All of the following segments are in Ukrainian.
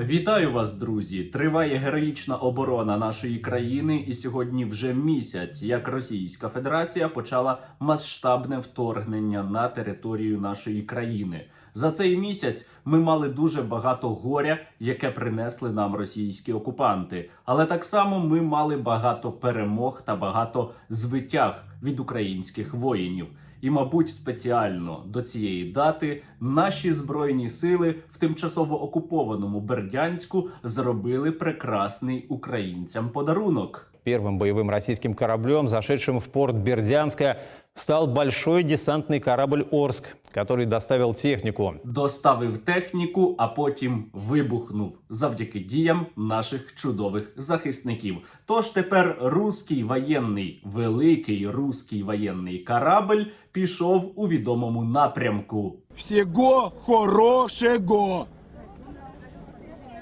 Вітаю вас, друзі! Триває героїчна оборона нашої країни, і сьогодні вже місяць, як Російська Федерація почала масштабне вторгнення на територію нашої країни. За цей місяць ми мали дуже багато горя, яке принесли нам російські окупанти. Але так само ми мали багато перемог та багато звитяг від українських воїнів. І, мабуть, спеціально до цієї дати наші збройні сили в тимчасово окупованому Бердянську зробили прекрасний українцям подарунок. Первым боевым российским кораблем, зашедшим в порт Бердянска, стал большой десантный корабль «Орск», который доставил технику. Доставив техніку, а потім вибухнув завдяки діям наших чудових захисників. Тож тепер руський воєнний, великий руський воєнний корабль пішов у відомому напрямку. всего хорошего.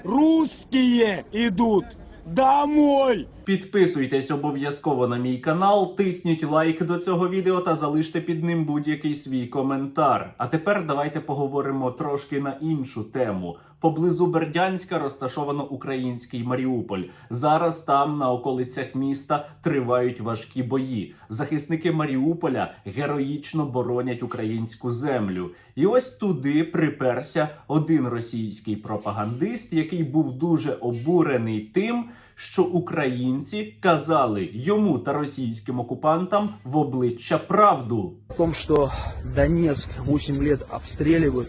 Русские идут домой. Підписуйтесь обов'язково на мій канал, тисніть лайк до цього відео та залиште під ним будь-який свій коментар. А тепер давайте поговоримо трошки на іншу тему. Поблизу Бердянська розташовано український Маріуполь. Зараз там, на околицях міста, тривають важкі бої. Захисники Маріуполя героїчно боронять українську землю. І ось туди приперся один російський пропагандист, який був дуже обурений тим, що українці казали йому та російським окупантам в обличчя правду. О том, что Донецк 8 лет обстреливают,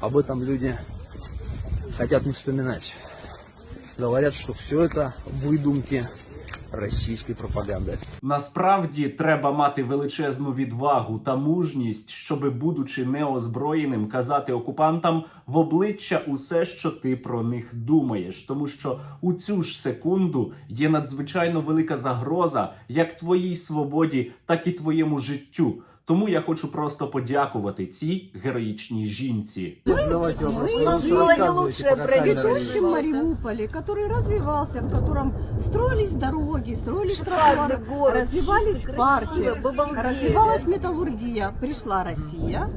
об этом люди хотят не вспоминать. Говорят, что все это выдумки российской пропаганди. Насправді треба мати величезну відвагу та мужність, щоби, будучи неозброєним, казати окупантам в обличчя усе, що ти про них думаєш, тому що у цю ж секунду є надзвичайно велика загроза як твоїй свободі, так і твоєму життю. Тому я хочу просто подякувати цій героїчній жінці. Задавайте вопросы. Мы Лучше сделали рассказывайте, лучшее пока камера предыдущем идет. Мариуполе, который развивался, в котором строились дороги, строились Шикарный тротуары, город, развивались чистый, парки, красивый, обалдели. развивалась металлургия. Пришла Россия,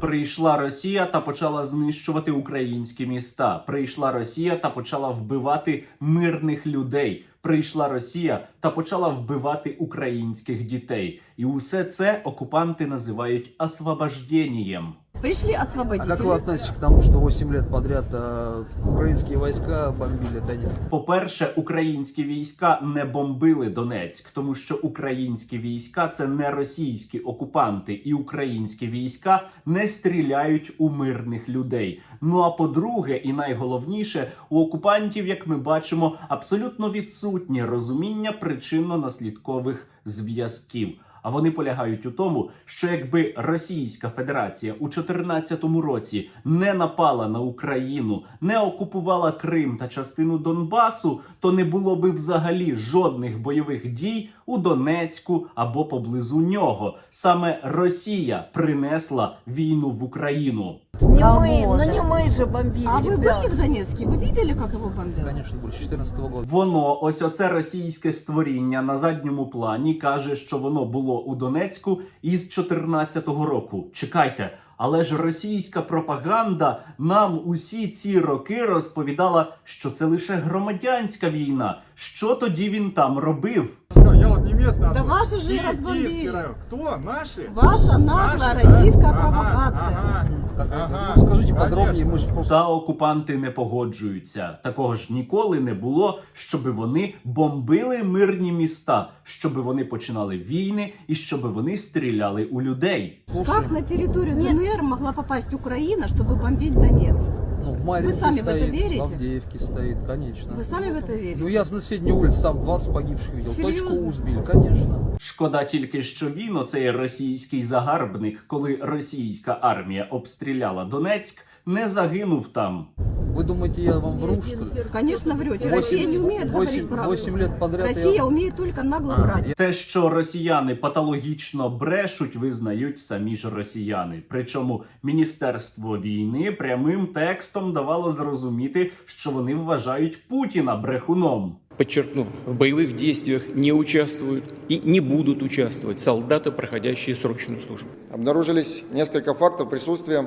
Прийшла Росія та почала знищувати українські міста. Прийшла Росія та почала вбивати мирних людей. Прийшла Росія та почала вбивати українських дітей. І усе це окупанти називають освобожденням. пришли А как вы освободители. относитесь к тому, что 8 лет подряд э, украинские войска бомбили Донецк? По-перше, українські війська не бомбили Донецьк, тому що українські війська це не російські окупанти, і українські війська не стріляють у мирних людей. Ну а по-друге, і найголовніше, у окупантів, як ми бачимо, абсолютно відсутнє розуміння причинно-наслідкових зв'язків. А вони полягають у тому, що якби Російська Федерація у 2014 році не напала на Україну, не окупувала Крим та частину Донбасу, то не було би взагалі жодних бойових дій у Донецьку або поблизу нього. Саме Росія принесла війну в Україну. Не мы, Кого, но да? не мы же бомбили, А вы ребят. были в Донецке? Вы видели, как его бомбили? Конечно, больше 2014 года. Воно, ось оце російське створіння на задньому плані каже, що воно було у Донецьку із 14-го року. Чекайте, але ж російська пропаганда нам усі ці роки розповідала, що це лише громадянська війна. Що тоді він там робив? Я вот не местный, а Да тут ваши же и Киев- разбомбили. Киевский район. Кто? Наши? Ваша наглая Наши, да? российская Ага, провокация. ага. Так, Ага, ну, скажите конечно. подробнее, мы же просто Та окупанти не погоджуються. Такого ж ніколи не було, щоби вони бомбили мирні міста, щоби вони починали війни і щоби вони стріляли у людей. слушаем. Как на территорию ДНР могла попасть Украина, чтобы бомбить Донецк? Ну, в Марьинке сами в это стоит, верите? в Авдеевке стоит, конечно. Вы сами в это верите? Ну, я на соседней улице сам 20 погибших видел. Серьезно? Точку узбили, конечно. Шкода тільки, що він, оцей російський загарбник, коли російська армія обстріляла Донецьк, не загинув там. Вы думаете, я вам вру, что ли? Конечно, врете. Восемь- Россия не умеет восемь- говорить правду. восемь лет подряд Россия я- умеет только нагло А, врать. Те, що росіяни патологічно брешуть, визнають самі ж росіяни. Причому міністерство війни прямим текстом давало зрозуміти, що вони вважають Путіна брехуном. Подчеркну, в боевых действиях не участвуют и не будут участвовать солдаты, проходящие срочную службу. Обнаружились несколько фактов присутствия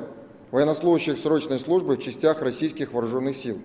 военнослужащих срочной службы в частях российских вооруженных сил.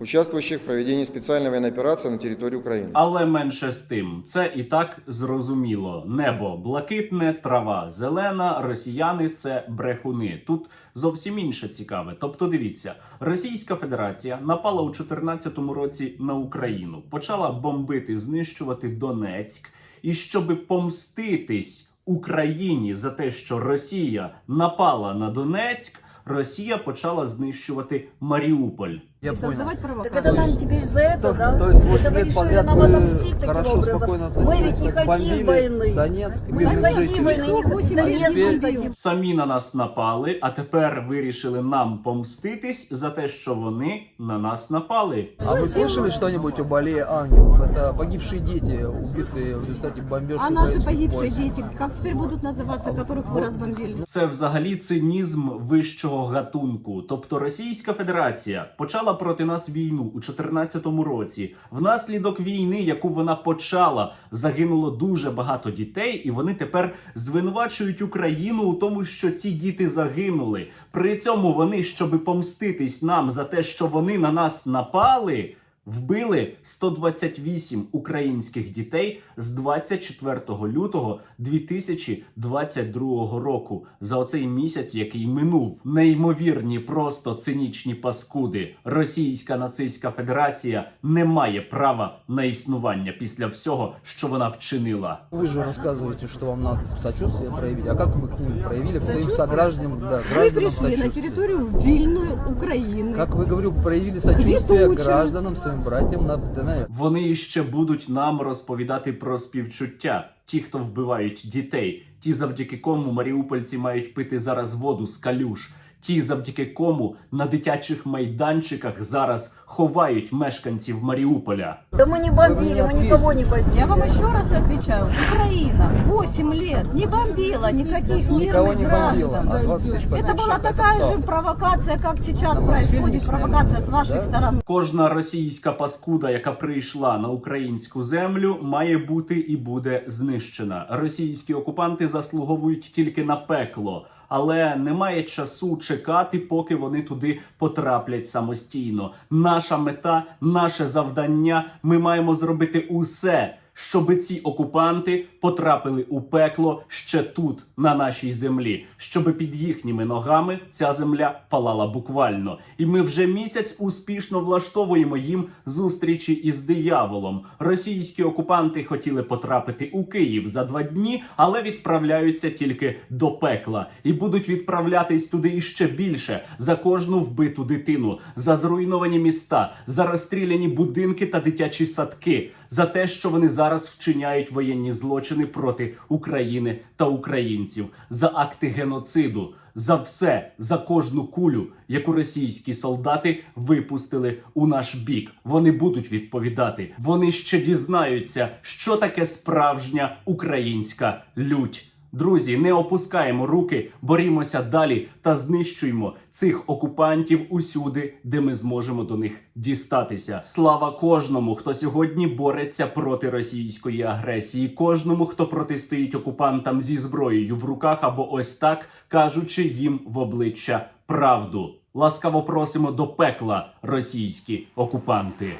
участвующих в проведении специальной военной операции на территории Украины. Але менше з тим, це і так зрозуміло. Небо блакитне, трава зелена, росіяни це брехуни. Тут зовсім інше цікаве. Тобто, дивіться, Російська Федерація напала у 2014 році на Україну, почала бомбити, знищувати Донецьк, і щоб помститись Україні за те, що Росія напала на Донецьк, Росія почала знищувати Маріуполь. Я И создавать Так провокации. это нам теперь за это, То, да? то есть это 8 вы лет решили подряд нам вы отомстить таким хорошо, образом. спокойно Мы ведь не относились, хотим бомбили войны. Донецк, Мы не мирных хотим жителей. войны, не хотим А Донецк, не теперь- хотим. Самі на нас напали, а тепер вирішили нам помститись за те, що вони на нас напали. А вы слышали что-нибудь об аллее ангелов? Это погибшие дети, убитые в результате бомбежки А наши украинских погибшие войск. дети, как теперь будут называться, которых вы разбомбили? Це взагалі цинізм вищого гатунку. Тобто Російська Федерація почала проти нас війну у 2014 році. Внаслідок війни, яку вона почала, загинуло дуже багато дітей, і вони тепер звинувачують Україну у тому, що ці діти загинули. При цьому вони, щоби помститись нам за те, що вони на нас напали. Вбили 128 українських дітей з 24 лютого 2022 року за оцей місяць, який минув. Неймовірні, просто цинічні паскуди. Російська нацистська федерація не має права на існування після всього, що вона вчинила. Вы же рассказываете, что вам надо сочувствие проявить. А как вы к ним проявили, к своим Сочувствие? согражданам, да, Вы гражданам пришли на сочувствие? территорию Вильную Украины. Как вы, говорю, проявили сочувствие Квиточек. гражданам, своим братьям на ДНР? Вони ще будуть нам розповідати про співчуття. Ті, хто вбивають дітей, ті, завдяки кому маріупольці мають пити зараз воду з калюш, ті, завдяки кому на дитячих майданчиках зараз ховають мешканців Маріуполя. Да мы не бомбили, мы никого не бомбили. Я вам еще раз отвечаю. Украина 8 лет не бомбила никаких Никого мирных не бомбила, граждан. а 20 тысяч Это погибших, была такая кто? же провокация, как сейчас Там происходит Мосфильмич, провокация с наверное, вашей да? стороны. Кожна російська паскуда, яка прийшла на українську землю, має бути і буде знищена. Російські окупанти заслуговують тільки на пекло. Але немає часу чекати, поки вони туди потраплять самостійно. Наша мета, наше завдання. Ми маємо зробити усе, щоби ці окупанти потрапили у пекло ще тут, на нашій землі, щоби під їхніми ногами ця земля палала буквально. І ми вже місяць успішно влаштовуємо їм зустрічі із дияволом. Російські окупанти хотіли потрапити у Київ за два дні, але відправляються тільки до пекла і будуть відправлятись туди іще більше за кожну вбиту дитину, за зруйновані міста, за розстріляні будинки та дитячі садки, за те, що вони зараз вчиняють воєнні злочини проти України та українців, за акти геноциду. За все, за кожну кулю, яку російські солдати випустили у наш бік, вони будуть відповідати. Вони ще дізнаються, що таке справжня українська лють. Друзі, не опускаємо руки, борімося далі та знищуємо цих окупантів усюди, де ми зможемо до них дістатися. Слава кожному, хто сьогодні бореться проти російської агресії, кожному, хто протистоїть окупантам зі зброєю в руках або ось так, кажучи їм в обличчя правду. Ласкаво просимо до пекла російські окупанти.